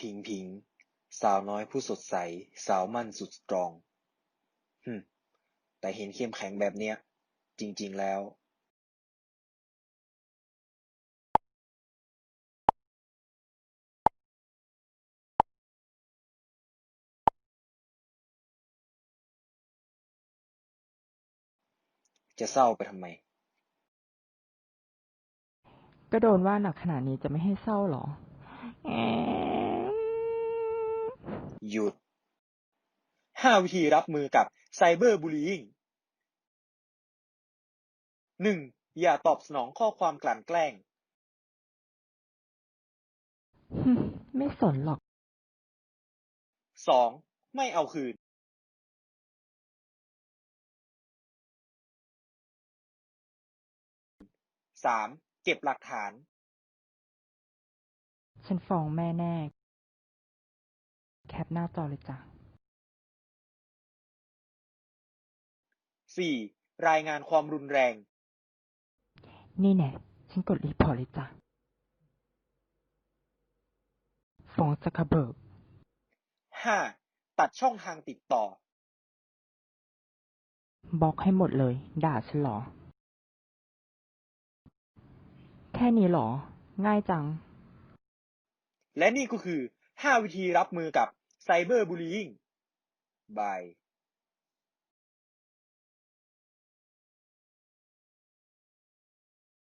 พิงพิง สาวน้อยผู้สดใส สาวมั่นสุดสตรองฮึแต่เห็นเข้มแข็งแบบเนี้ย จริง ๆ แล้ว จะเศร้าไปทำไม ก็โดนว่าหนักขนาดนี้จะไม่ให้เศร้าเหรอแอมหยุด ห้าวิธีรับมือกับไซเบอร์บูล y ิ n งหนึ่งอย่าตอบสนองข้อความกลั่นแกล้งฮึไม่สนหรอก สองไม่เอาคืน สาม เก็บหลักฐานฉันฟ้องแม่แน่ แคปหน้าจอเลยจ้ะ สี่ รายงานความรุนแรง นี่แน่ฉันกดรีพอร์ตเลยจ้ะ ฟ้องจักรเบิร์กห้า ตัดช่องทางติดต่อ บล็อกให้หมดเลย ด่าฉันเหรอ แค่นี้หรอ ง่ายจัง และนี่ก็คือ 5 วิธีรับมือกับไซเบอร์บูล y ิ n งบาย